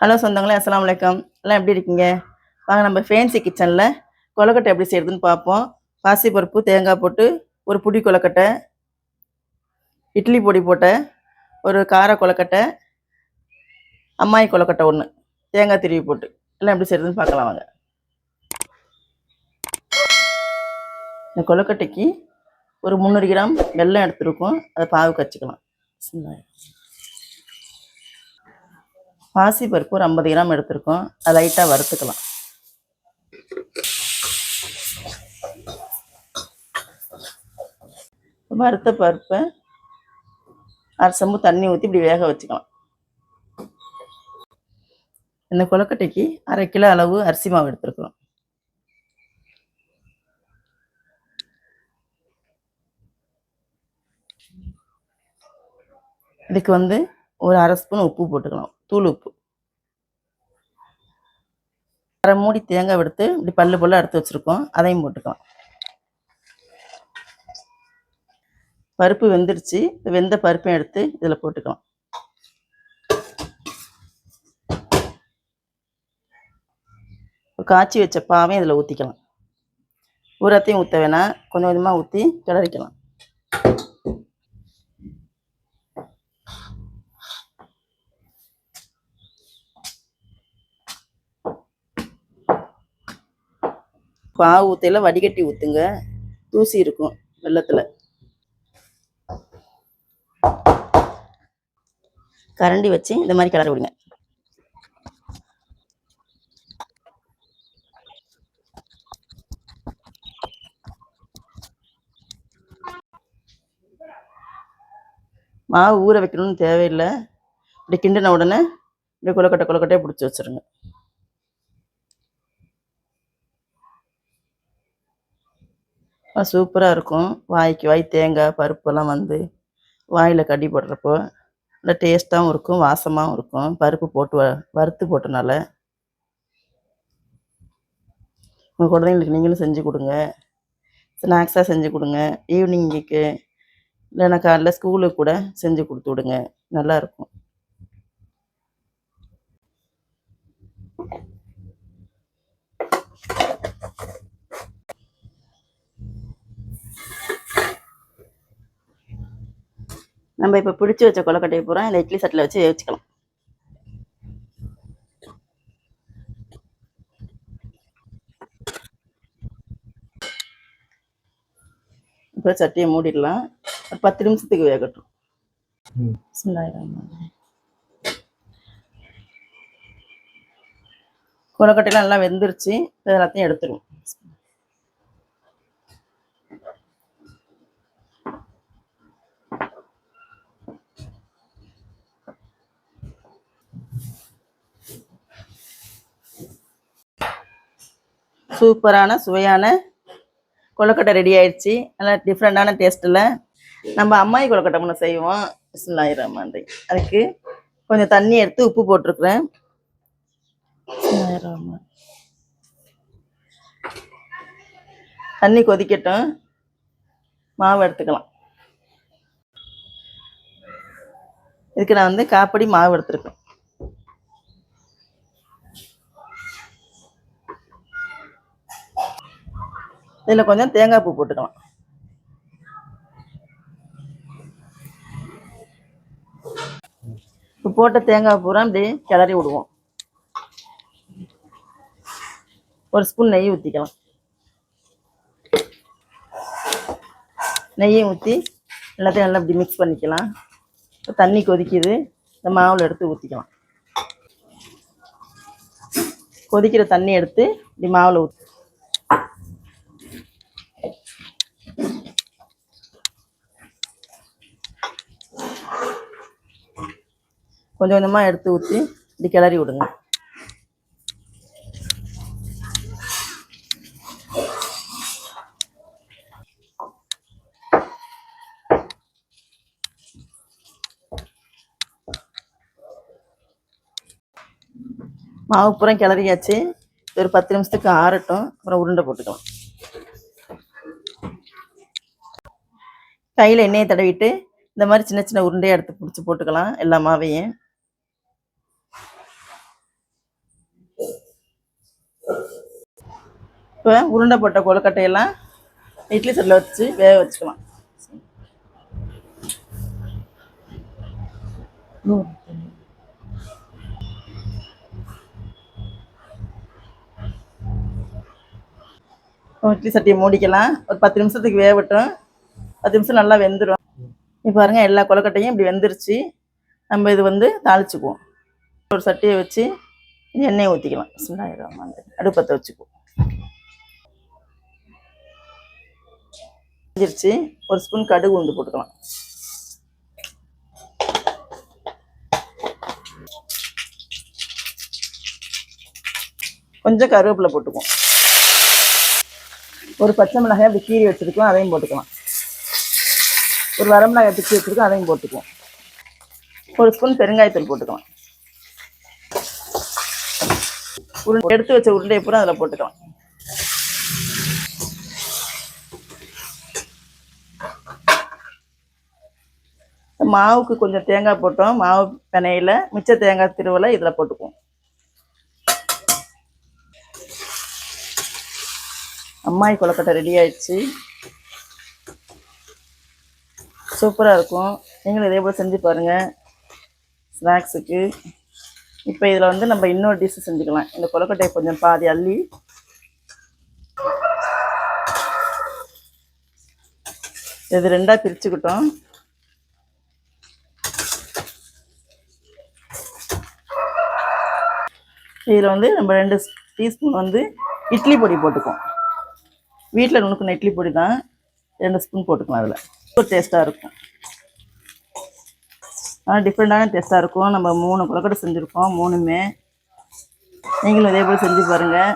Hello சொந்தங்களே அஸ்லாம் வலைக்கம் எல்லாம் எப்படி இருக்கீங்க? வாங்க நம்ம ஃபேன்சி கிச்சனில் கொலக்கட்டை எப்படி செய்கிறதுன்னு பார்ப்போம். பாசிப்பருப்பு தேங்காய் போட்டு ஒரு புடி கொலக்கட்டை இட்லி பொடி போட்ட ஒரு கார கொலக்கட்டை அம்மாயி கொலக்கட்டை ஒன்று தேங்காய் திருவி போட்டு. எல்லாம் எப்படி செய்கிறதுன்னு பார்க்கலாம் வாங்க. இந்த கொலக்கட்டைக்கு ஒரு முந்நூறு கிராம் வெல்லம் எடுத்துருக்கோம். அதை பாவு கச்சிக்கலாம் பாசி பருப்பு ஒரு ஐம்பது கிராம் எடுத்திருக்கோம். அதை லைட்டாக வறுத்துக்கலாம். வறுத்த பருப்பை அரை சம்பு தண்ணி ஊற்றி இப்படி வேக வச்சுக்கலாம். இந்த கொழுக்கட்டைக்கு அரை கிலோ அளவு அரிசி மாவு எடுத்துருக்குறோம். இதுக்கு வந்து ஒரு அரை ஸ்பூன் உப்பு போட்டுக்கலாம். தூள் உப்பு அரை மூடி தேங்காய் எடுத்து இப்படி பல்லு போல் எடுத்து வச்சுருக்கோம். அதையும் போட்டுக்கலாம். பருப்பு வெந்துருச்சு. வெந்த பருப்பையும் எடுத்து இதில் போட்டுக்கலாம். காய்ச்சி வச்ச பாவையும் இதில் ஊற்றிக்கலாம் ஊரத்தையும் ஊற்ற வேணாம். கொஞ்சம் கொஞ்சமாக ஊற்றி கிளறிக்கலாம். பாவு ஊத்தையில வடிகட்டி ஊற்றுங்க தூசி இருக்கும் வெள்ளத்தில். கரண்டி வச்சு இந்த மாதிரி கிளறி விடுங்க. மாவு ஊற வைக்கணும்னு தேவையில்லை. இப்படி கிண்டின உடனே இப்படி கொலக்கட்டை கொலக்கட்டையை பிடிச்சி வச்சுருங்க. சூப்பராக இருக்கும். வாய்க்கு வாய் தேங்காய் பருப்பெல்லாம் வந்து வாயில் கடி போடுறப்போ நல்லா டேஸ்ட்டாகவும் இருக்கும் வாசமாகவும் இருக்கும். பருப்பு போட்டு வ வறுத்து போட்டனால. உங்கள் குழந்தைங்களுக்கு நீங்களும் செஞ்சு கொடுங்க. ஸ்நாக்ஸாக செஞ்சு கொடுங்க. ஈவினிங்குக்கு இல்லைன்னா காலைல ஸ்கூலுக்கு கூட செஞ்சு கொடுத்து விடுங்க. நல்லாயிருக்கும் நம்ம இப்போ பிடிச்சி வச்ச கொலக்கட்டையை பூரா இந்த இட்லி சட்டில் வச்சு வச்சுக்கலாம். இப்போ சட்டியை மூடிடலாம். ஒரு பத்து நிமிஷத்துக்கு வேகட்டும். கொலக்கட்டையெல்லாம் நல்லா வெந்துருச்சு. இப்ப எல்லாத்தையும் எடுத்துருவோம். சூப்பரான சுவையான கொழுக்கட்டை ரெடி ஆயிடுச்சு. நல்லா டிஃப்ரெண்டான டேஸ்ட்டில் நம்ம அம்மாயி கொழுக்கட்டை ஒன்று செய்வோம். பிஸ்மில்லாஹிர்ரஹ்மான் ரஹீம். அதுக்கு கொஞ்சம் தண்ணி எடுத்து உப்பு போட்டிருக்குறேன். தண்ணி கொதிக்கட்டும். மாவு எடுத்துக்கலாம். இதுக்கு நான் வந்து காப்படி மாவு எடுத்துருக்கேன். இதில் கொஞ்சம் தேங்காய் பூ போட்டுக்கலாம். இப்போ போட்ட தேங்காய் பூரா இப்படி கிளறி விடுவோம். ஒரு ஸ்பூன் நெய் ஊற்றிக்கலாம் நெய்யை ஊற்றி எல்லாத்தையும் நல்லா இப்படி மிக்ஸ் பண்ணிக்கலாம். இப்போ தண்ணி கொதிக்குது. இந்த மாவில் எடுத்து ஊற்றிக்கலாம் கொதிக்கிற தண்ணி எடுத்து இப்படி மாவில் ஊற்றி கொஞ்சம் கொஞ்சமாக எடுத்து ஊற்றி இப்படி கிளறி விடுங்க. மாவு பூரா கிளறியாச்சு. ஒரு பத்து நிமிஷத்துக்கு ஆறட்டும். அப்புறம் உருண்டை போட்டுக்கலாம். கையில் எண்ணெயை தடவிட்டு இந்த மாதிரி சின்ன சின்ன உருண்டையாக எடுத்து பிடிச்சி போட்டுக்கலாம். எல்லா மாவையும். இப்போ உருண்டை போட்ட கொழுக்கட்டையெல்லாம் இட்லி சட்டில் வச்சு வேக வச்சுக்கலாம். இட்லி சட்டியை மூடிக்கலாம். ஒரு பத்து நிமிஷத்துக்கு வேகட்டும். பத்து நிமிஷம் நல்லா வெந்துடும் இப்போ பாருங்க எல்லா கொழுக்கட்டையும் இப்படி வெந்துருச்சு. நம்ம இது வந்து தாளிச்சுக்குவோம். ஒரு சட்டியை வச்சு எண்ணெய் ஊற்றிக்கலாம் சின்னாயிரம் அடுப்பத்தை வச்சுக்குவோம் செஞ்சிருச்சு ஒரு ஸ்பூன் கடுகு உண்டு போட்டுக்கலாம். கொஞ்சம் கருவேப்பிலை போட்டுக்குவோம் ஒரு பச்சை மிளகாய் அப்படி கீறி வச்சிருக்கோம் அதையும் போட்டுக்கலாம். ஒரு வரமிளகாய் பிச்சு வச்சிருக்கோம் அதையும் போட்டுக்குவோம் ஒரு ஸ்பூன் பெருங்காயத்தூள் போட்டுக்கலாம். உருண்டை எடுத்து வச்ச உருண்டையை பூரா அதில் போட்டுக்கலாம் மாவுக்கு கொஞ்சம் தேங்காய் போட்டோம். மாவு பெனையில் மிச்ச தேங்காய் திருவலை இதில் போட்டுக்குவோம். அம்மாய் கொழுக்கட்டை ரெடி ஆயிடுச்சு. சூப்பராக இருக்கும். நீங்களும் இதே போல் செஞ்சு பாருங்கள் ஸ்நாக்ஸுக்கு. இப்போ இதில் வந்து நம்ம இன்னொரு டிஷ்ஷு செஞ்சுக்கலாம். இந்த கொலக்கட்டையை கொஞ்சம் பாதி அள்ளி. இது ரெண்டாக பிரிச்சுக்கிட்டோம். இதில் வந்து நம்ம ரெண்டு டீஸ்பூன் வந்து இட்லி பொடி போட்டுக்குவோம். வீட்டில் நுணுக்கின இட்லி பொடி தான் ரெண்டு ஸ்பூன் போட்டுக்கலாம் அதில். ரொம்ப டேஸ்ட்டாக இருக்கும். ஆனால் டிஃப்ரெண்ட்டான டேஸ்ட்டாக இருக்கும். நம்ம மூணு கொலக்கட்டை செஞ்சுருக்கோம் மூணுமே. நீங்களும் இதே போல் செஞ்சு பாருங்கள்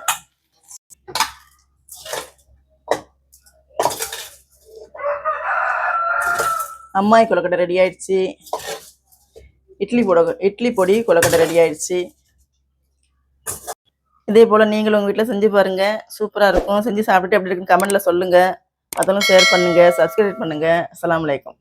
அம்மாய் கொலக்கட்டை ரெடி ஆயிடுச்சு. இட்லி பொட இட்லி பொடி கொலக்கட்டை ரெடி ஆயிடுச்சு. இதே போல் நீங்களும் உங்கள் வீட்டில் செஞ்சு பாருங்கள் சூப்பராக இருக்கும். செஞ்சு சாப்பிட்டுட்டு எப்படி இருக்குன்னு கமெண்ட்டில் சொல்லுங்கள் அதெல்லாம் ஷேர் பண்ணுங்கள் சப்ஸ்கிரைப் பண்ணுங்கள் அஸ்ஸலாமு வலைக்கம்